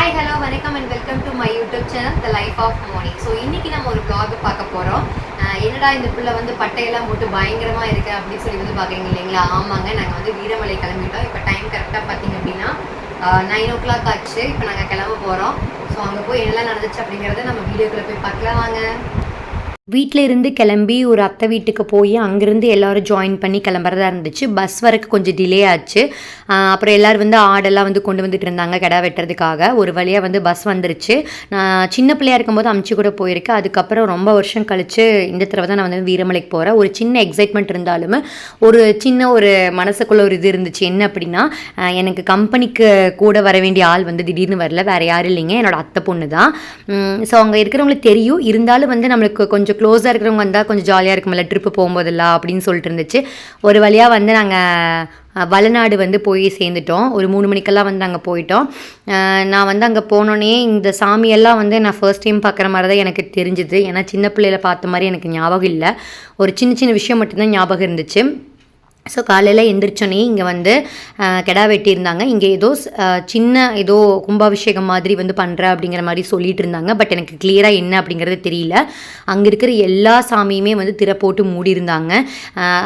Hi hello வணக்கம் and welcome to my YouTube channel the life of Moni so இன்னைக்கு நம்ம ஒரு black பார்க்க போகிறோம் என்னடா இந்த பிள்ளை வந்து பட்டையெல்லாம் போட்டு பயங்கரமாக இருக்கு அப்படின்னு சொல்லி வந்து பார்க்குறீங்க இல்லைங்களா? ஆமாங்க நாங்கள் வந்து வீரமலை கிளம்பிட்டோம். இப்போ டைம் கரெக்டாக பார்த்தீங்க அப்படின்னா நைன் ஓ கிளாக் ஆச்சு. இப்போ நாங்கள் கிளம்ப போகிறோம் ஸோ அங்கே போய் என்னெல்லாம் நடந்துச்சு அப்படிங்கிறத நம்ம வீடியோக்குள்ளே போய் பார்க்கலாம். வாங்க. வீட்டில் இருந்து கிளம்பி ஒரு அத்தை வீட்டுக்கு போய் அங்கேருந்து எல்லாரும் ஜாயின் பண்ணி கிளம்புறதா இருந்துச்சு. பஸ் வரக்கு கொஞ்சம் டிலே ஆச்சு. அப்புறம் எல்லோரும் வந்து ஆடெல்லாம் வந்து கொண்டு வந்துட்டு இருந்தாங்க கிடா வெட்டுறதுக்காக. ஒரு வழியாக வந்து பஸ் வந்துருச்சு. நான் சின்ன பிள்ளையா இருக்கும்போது அமுச்சு கூட போயிருக்கேன். அதுக்கப்புறம் ரொம்ப வருஷம் கழிச்சு இந்த தடவை தான் நான் வந்து வீரமலைக்கு போகிறேன் ஒரு சின்ன எக்ஸைட்மெண்ட் இருந்தாலுமே ஒரு சின்ன ஒரு மனசுக்குள்ள ஒரு இது இருந்துச்சு. என்ன அப்படின்னா எனக்கு கம்பெனிக்கு கூட வர வேண்டிய ஆள் வந்து திடீர்னு வரல. வேறு யாரும் இல்லைங்க. என்னோட அத்தை பொண்ணு தான் ஸோ அங்கே இருக்கிறவங்களுக்கு தெரியும். இருந்தாலும் வந்து நம்மளுக்கு கொஞ்சம் க்ளோஸாக இருக்கிறவங்க வந்தால் கொஞ்சம் ஜாலியாக இருக்கும்ல ட்ரிப்பு போகும்போதெல்லாம் அப்படின்னு சொல்லிட்டு இருந்துச்சு. ஒரு வழியாக வந்து நாங்கள் வளநாடு வந்து போய் சேர்ந்துட்டோம். ஒரு மூணு மணிக்கெல்லாம் வந்து அங்கே போயிட்டோம். நான் வந்து அங்கே போனோடனே இந்த சாமியெல்லாம் வந்து நான் ஃபர்ஸ்ட் டைம் பார்க்குற மாதிரி தான் எனக்கு தெரிஞ்சுது. ஏன்னா சின்ன பிள்ளையில பார்த்த மாதிரி எனக்கு ஞாபகம் இல்லை. ஒரு சின்ன சின்ன விஷயம் மட்டும்தான் ஞாபகம் இருந்துச்சு. ஸோ காலையில் எந்திரிச்சோன்னே இங்கே வந்து கெடா வெட்டியிருந்தாங்க. இங்கே ஏதோ சின்ன ஏதோ கும்பாபிஷேகம் மாதிரி வந்து பண்ணுற அப்படிங்கிற மாதிரி சொல்லிட்டு இருந்தாங்க பட் எனக்கு கிளியராக என்ன அப்படிங்கிறது தெரியல. அங்கே இருக்கிற எல்லா சாமியுமே வந்து திரை போட்டு மூடியிருந்தாங்க.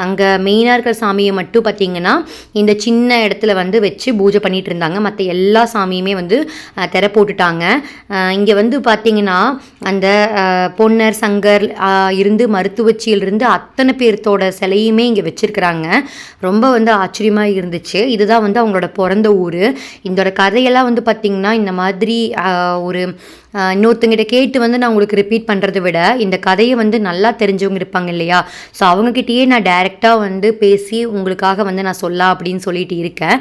அங்கே மெயினாக இருக்கிற சாமியை மட்டும் பார்த்திங்கன்னா இந்த சின்ன இடத்துல வந்து வச்சு பூஜை பண்ணிட்டு இருந்தாங்க மற்ற எல்லா சாமியுமே வந்து திற திரை போட்டுட்டாங்க. இங்கே வந்து பார்த்திங்கன்னா அந்த பொன்னர் சங்கர் இருந்து மருத்துவச்சியிலிருந்து அத்தனை பேர்த்தோட சிலையுமே இங்கே வச்சுருக்கிறாங்க. ரொம்ப வந்து ஆச்சரியமாக இருந்துச்சு. இதுதான் வந்து அவங்களோட பிறந்த ஊர். இதோட கதையெல்லாம் வந்து பார்த்திங்கன்னா இந்த மாதிரி ஒரு இன்னொருத்தங்கிட்ட கேட்டு வந்து நான் உங்களுக்கு ரிப்பீட் பண்ணுறதை விட இந்த கதையை வந்து நல்லா தெரிஞ்சவங்க இருப்பாங்க இல்லையா? ஸோ அவங்கக்கிட்டேயே நான் டைரெக்டாக வந்து பேசி உங்களுக்காக வந்து நான் சொல்லலாம் அப்படின்னு சொல்லிட்டு இருக்கேன்.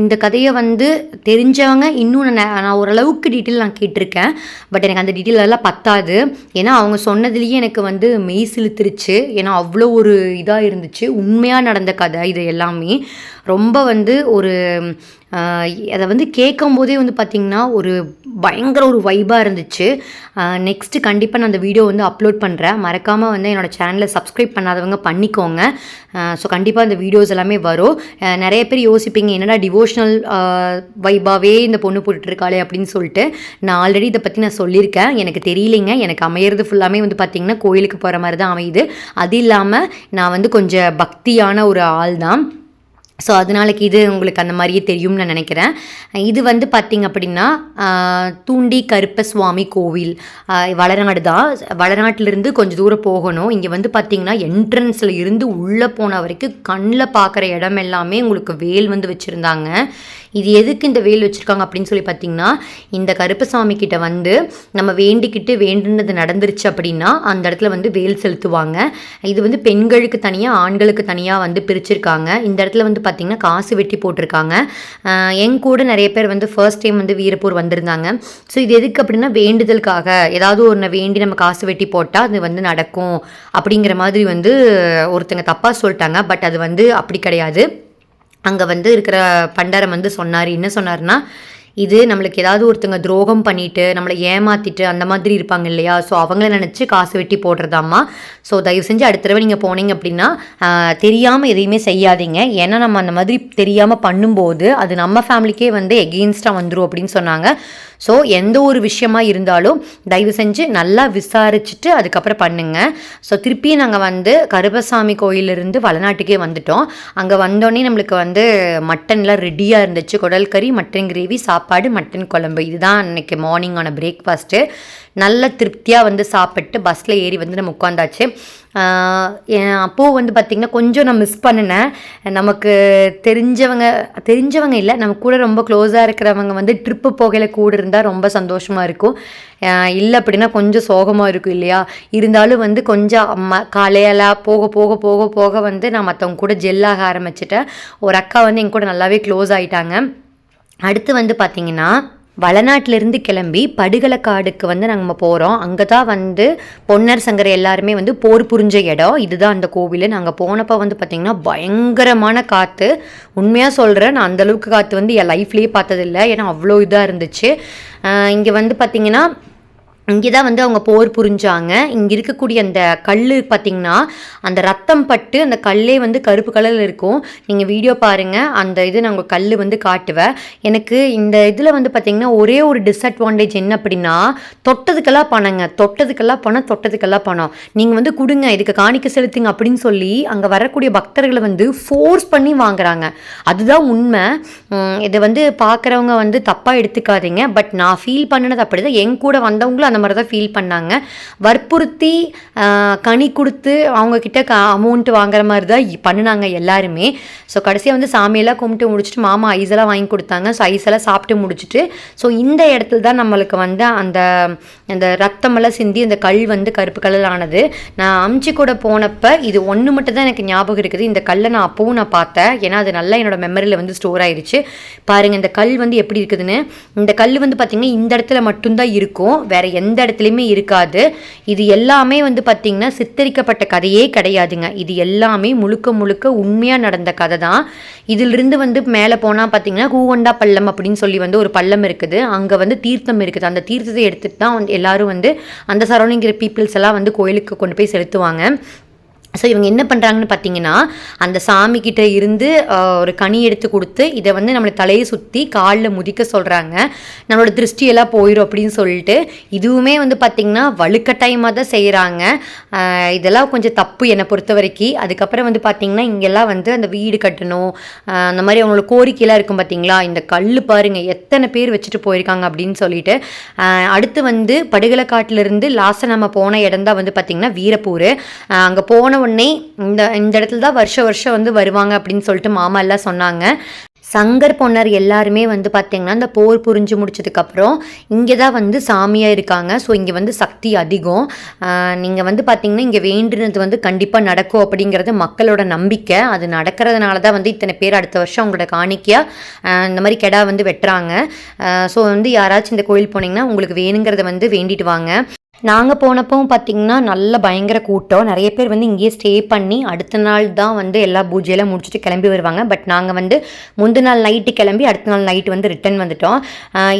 இந்த கதையை வந்து தெரிஞ்சவங்க இன்னும் நான் நான் ஓரளவுக்கு டீட்டெயில் நான் கேட்டிருக்கேன். பட் எனக்கு அந்த டீட்டெயில் எல்லாம் பத்தாது. ஏன்னா அவங்க சொன்னதுலேயே எனக்கு வந்து மெய் செலுத்திருச்சு. ஏன்னா அவ்வளோ ஒரு இதாக இருந்துச்சு. உண்மையாக நடந்த கதை இது எல்லாமே. ரொம்ப வந்து ஒரு அதை வந்து கேட்கும் போதே வந்து பார்த்திங்கன்னா ஒரு பயங்கர ஒரு வைபாக இருந்துச்சு. நெக்ஸ்ட்டு கண்டிப்பாக நான் அந்த வீடியோ வந்து அப்லோட் பண்ணுறேன் மறக்காமல் வந்து என்னோடய சேனலை சப்ஸ்கிரைப் பண்ணாதவங்க பண்ணிக்கோங்க. ஸோ கண்டிப்பாக அந்த வீடியோஸ் எல்லாமே வரும். நிறைய பேர் யோசிப்பீங்க என்னடா டிவோஷனல் வைபாவே இந்த பொண்ணு போட்டுட்ருக்காளே அப்படின்னு சொல்லிட்டு. நான் ஆல்ரெடி இதை பற்றி நான் சொல்லியிருக்கேன். எனக்கு தெரியலைங்க. எனக்கு அமையிறது ஃபுல்லாமே வந்து பார்த்திங்கன்னா கோயிலுக்கு போகிற மாதிரி தான் அமையுது. அது இல்லாமல் நான் வந்து கொஞ்சம் பக்தியான ஒரு ஆள் தான் ஸோ அதனாலக்கு இது உங்களுக்கு அந்த மாதிரியே தெரியும்னு நான் நினைக்கிறேன். இது வந்து பார்த்திங்க அப்படின்னா தூண்டி கருப்ப சுவாமி கோவில். வளநாடு தான். வளநாட்டிலிருந்து கொஞ்சம் தூரம் போகணும். இங்கே வந்து பார்த்திங்கன்னா என்ட்ரன்ஸில் இருந்து உள்ளே போன வரைக்கும் கண்ணில் பார்க்குற இடம் எல்லாமே உங்களுக்கு வேல் வந்து வச்சுருந்தாங்க. இது எதுக்கு இந்த வேல் வச்சுருக்காங்க அப்படின்னு சொல்லி பார்த்தீங்கன்னா இந்த கருப்பசாமி கிட்ட வந்து நம்ம வேண்டிக்கிட்டு வேண்டுனது நடந்துருச்சு அப்படின்னா அந்த இடத்துல வந்து வேல் செலுத்துவாங்க. இது வந்து பெண்களுக்கு தனியாக ஆண்களுக்கு தனியாக வந்து பிரிச்சிருக்காங்க. இந்த இடத்துல வந்து பார்த்திங்கன்னா காசு வெட்டி போட்டிருக்காங்க. ஆஹ் என் கூட நிறைய பேர் வந்து ஃபர்ஸ்ட் டைம் வந்து வீரப்பூர் வந்திருந்தாங்க. ஸோ இது எதுக்கு அப்படின்னா வேண்டுதலுக்காக. ஏதாவது ஒன்று வேண்டி நம்ம காசு வெட்டி போட்டால் அது வந்து நடக்கும் அப்படிங்கிற மாதிரி வந்து ஒருத்தங்க தப்பாக சொல்லிட்டாங்க. பட் அது வந்து அப்படி கிடையாது. அங்கே வந்து இருக்கிற பண்டாரம் வந்து சொன்னார். என்ன சொன்னார்னா இது நம்மளுக்கு ஏதாவது ஒருத்தங்க துரோகம் பண்ணிட்டு நம்மளை ஏமாத்திட்டு அந்த மாதிரி இருப்பாங்க இல்லையா? ஸோ அவங்கள நினச்சி காசு வெட்டி போடுறதாம்மா. ஸோ தயவு செஞ்சு அடுத்த தடவை நீங்கள் போனீங்க அப்படின்னா தெரியாமல் எதையுமே செய்யாதீங்க. ஏன்னா நம்ம அந்த மாதிரி தெரியாமல் பண்ணும்போது அது நம்ம ஃபேமிலிக்கே வந்து எகெயின்ஸ்டாக வந்துடும் அப்படின்னு சொன்னாங்க. ஸோ எந்த ஒரு விஷயமா இருந்தாலும் தயவு செஞ்சு நல்லா விசாரிச்சுட்டு அதுக்கப்புறம் பண்ணுங்கள் ஸோ திருப்பி நாங்கள் வந்து கருப்பசாமி கோயிலிருந்து வளநாட்டுக்கே வந்துட்டோம். அங்கே வந்தோடனே நம்மளுக்கு வந்து மட்டன்லாம் ரெடியாக இருந்துச்சு. குடல் கறி மட்டன் கிரேவி சாப்பாடு சாப்பாடு மட்டன் குழம்பு. இதுதான் அன்னைக்கு மார்னிங்கான பிரேக்ஃபாஸ்ட்டு நல்ல திருப்தியாக வந்து சாப்பிட்டு பஸ்ஸில் ஏறி வந்து நம்ம உட்காந்தாச்சு அப்போது வந்து பார்த்திங்கன்னா கொஞ்சம் நான் மிஸ் பண்ணினேன். நமக்கு தெரிஞ்சவங்க தெரிஞ்சவங்க இல்லை நம்ம கூட ரொம்ப க்ளோஸாக இருக்கிறவங்க வந்து ட்ரிப்பு போகையில் கூட இருந்தால் ரொம்ப சந்தோஷமாக இருக்கும். இல்லை அப்படின்னா கொஞ்சம் சோகமாக இருக்கும் இல்லையா? இருந்தாலும் வந்து கொஞ்சம் அம்மா காலையில் போக போக போக போக வந்து நான் மற்றவங்க கூட ஜெல்லாக ஆரம்பிச்சிட்டேன். ஒரு அக்கா வந்து என் கூட நல்லாவே க்ளோஸ் ஆகிட்டாங்க அடுத்து வந்து பார்த்திங்கன்னா வளநாட்டிலிருந்து கிளம்பி படுகலக்காடுக்கு வந்து நம்ம போகிறோம் அங்கே தான் வந்து பொன்னர் சங்கர் எல்லாருமே வந்து போர் புரிஞ்ச இடம். இதுதான் அந்த கோவில். நாங்கள் போனப்போ வந்து பார்த்திங்கன்னா பயங்கரமான காற்று உண்மையாக சொல்கிறேன் நான் அந்தளவுக்கு காற்று வந்து என் லைஃப்லேயே பார்த்ததில்ல. ஏன்னா அவ்வளோ இதாக இருந்துச்சு. இங்கே வந்து பார்த்திங்கன்னா இங்கே தான் வந்து அவங்க போர் புரிஞ்சாங்க. இங்கே இருக்கக்கூடிய அந்த கல் பார்த்திங்கன்னா அந்த ரத்தம் பட்டு அந்த கல்லே வந்து கருப்பு கலரில் இருக்கும். நீங்கள் வீடியோ பாருங்கள் அந்த இது நான் உங்கள் கல் வந்து காட்டுவேன். எனக்கு இந்த இதில் வந்து பார்த்திங்கன்னா ஒரே ஒரு டிஸ்அட்வான்டேஜ் என்ன அப்படின்னா தொட்டதுக்கெல்லாம் பணங்க. தொட்டதுக்கெல்லாம் பணம் தொட்டதுக்கெல்லாம் பணம். நீங்கள் வந்து கொடுங்க இதுக்கு காணிக்க செலுத்துங்க அப்படின்னு சொல்லி அங்கே வரக்கூடிய பக்தர்களை வந்து ஃபோர்ஸ் பண்ணி வாங்குறாங்க. அதுதான் உண்மை. இதை வந்து பார்க்குறவங்க வந்து தப்பாக எடுத்துக்காதீங்க. பட் நான் ஃபீல் பண்ணினது அப்படி தான் என் கூட வந்தவங்களும் அந்த மாதிரி தான் ஃபீல் பண்ணாங்க. வற்புறுத்தி கனி கொடுத்து அவங்கக்கிட்ட க அமௌண்ட் வாங்குற மாதிரி தான் பண்ணினாங்க எல்லாருமே. ஸோ கடைசியாக வந்து சாமியெல்லாம் கும்பிட்டு முடிச்சுட்டு மாமா ஐஸெல்லாம் வாங்கி கொடுத்தாங்க. ஸோ ஐஸெல்லாம் சாப்பிட்டு முடிச்சுட்டு ஸோ இந்த இடத்துல தான் நம்மளுக்கு வந்து அந்த அந்த ரத்தமெல்லாம் சிந்தி அந்த கல் வந்து கருப்பு கலர் ஆனது. நான் அம்ச்சி கூட போனப்போ இது ஒன்று மட்டும் தான் எனக்கு ஞாபகம் இருக்குது. இந்த கல்லை நான் அப்போவும் நான் பார்த்தேன். ஏன்னா அது நல்லா என்னோட மெமரியில் வந்து ஸ்டோர் ஆயிடுச்சு பாருங்கள் இந்த கல் வந்து எப்படி இருக்குதுன்னு. இந்த கல் வந்து பார்த்திங்கன்னா இந்த இடத்துல மட்டும்தான் இருக்கும். வேறு எந்த இடத்துலையுமே இருக்காது. இது எல்லாமே வந்து பார்த்திங்கன்னா சித்தரிக்கப்பட்ட கதையே கிடையாதுங்க. இது எல்லாமே முழுக்க முழுக்க உண்மையாக நடந்த கதை தான். இதிலிருந்து வந்து மேலே போனால் பார்த்தீங்கன்னா கூவண்டா பள்ளம் அப்படின்னு சொல்லி வந்து ஒரு பள்ளம் இருக்குது. அங்கே வந்து தீர்த்தம் இருக்குது. அந்த தீர்த்தத்தை எடுத்துகிட்டு தான் வந்து எல்லாரும் வந்து அந்த சரௌண்டிங் பீப்புள்ஸ் எல்லாம் வந்து கோயிலுக்கு கொண்டு போய் செலுத்துவாங்க. ஸோ இவங்க என்ன பண்ணுறாங்கன்னு பார்த்தீங்கன்னா அந்த சாமி இருந்து ஒரு கனி எடுத்து கொடுத்து இதை வந்து நம்மளை தலையை சுற்றி காலில் முதிக்க சொல்கிறாங்க நம்மளோட திருஷ்டியெல்லாம் போயிடும் அப்படின்னு சொல்லிட்டு இதுவுமே வந்து பார்த்திங்கன்னா வலுக்கட்டாயமாக தான் செய்கிறாங்க இதெல்லாம் கொஞ்சம் தப்பு என்னை பொறுத்த வரைக்கும். அதுக்கப்புறம் வந்து பார்த்திங்கன்னா இங்கெல்லாம் வந்து அந்த வீடு கட்டணும். அந்த மாதிரி அவங்களோட கோரிக்கையெல்லாம் இருக்கும் பார்த்தீங்களா இந்த கல் பாருங்கள் எத்தனை பேர் வச்சுட்டு போயிருக்காங்க அப்படின்னு சொல்லிட்டு. அடுத்து வந்து படுகலைக்காட்டிலிருந்து லாஸ்ட்டாக நம்ம போன இடம் தான் வந்து பார்த்திங்கன்னா வீரப்பூர். அங்கே போன உடனே இந்த இந்த இடத்துல தான் வருஷம் வருஷம் வந்து வருவாங்க அப்படின்னு சொல்லிட்டு மாமா எல்லாம் சொன்னாங்க. சங்கர் பொன்னர் எல்லாருமே வந்து பார்த்திங்கன்னா இந்த போர் புரிஞ்சு முடிச்சதுக்கப்புறம் இங்கே தான் வந்து சாமியாக இருக்காங்க. ஸோ இங்கே வந்து சக்தி அதிகம். நீங்கள் வந்து பார்த்திங்கன்னா இங்கே வேண்டுனது வந்து கண்டிப்பாக நடக்கும் அப்படிங்கிறது மக்களோட நம்பிக்கை. அது நடக்கிறதுனால தான் வந்து இத்தனை பேர் அடுத்த வருஷம் அவங்களோட காணிக்கையாக இந்த மாதிரி கெடா வந்து வெட்டுறாங்க. ஸோ வந்து யாராச்சும் இந்த கோயில் போனீங்கன்னா உங்களுக்கு வேணுங்கிறத வந்து வேண்டிட்டு வாங்க. நாங்கள் போனப்பவும் பார்த்திங்கன்னா நல்ல பயங்கர கூட்டம். நிறைய பேர் வந்து இங்கேயே ஸ்டே பண்ணி அடுத்த நாள் தான் வந்து எல்லா பூஜையெல்லாம் முடிச்சுட்டு கிளம்பி வருவாங்க. பட் நாங்கள் வந்து முந்தின நாள் நைட்டு கிளம்பி அடுத்த நாள் நைட்டு வந்து ரிட்டர்ன் வந்துட்டோம்.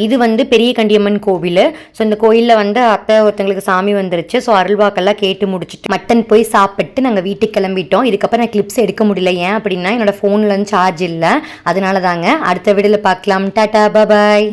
இது வந்து பெரிய கண்டியம்மன் கோவில். ஸோ இந்த கோயிலில் வந்து அத்தை ஒருத்தங்களுக்கு சாமி வந்துருச்சு. ஸோ அருள்வாக்கெல்லாம் கேட்டு முடிச்சுட்டு மட்டன் போய் சாப்பிட்டு நாங்கள் வீட்டுக்கு கிளம்பிட்டோம். இதுக்கப்புறம் நான் கிளிப்ஸ் எடுக்க முடியல. ஏன் அப்படின்னா என்னோடய ஃபோனில் வந்து சார்ஜ் இல்லை. அதனால தாங்க அடுத்த வீடியோவில் பார்க்கலாம். டாட்டா பாய்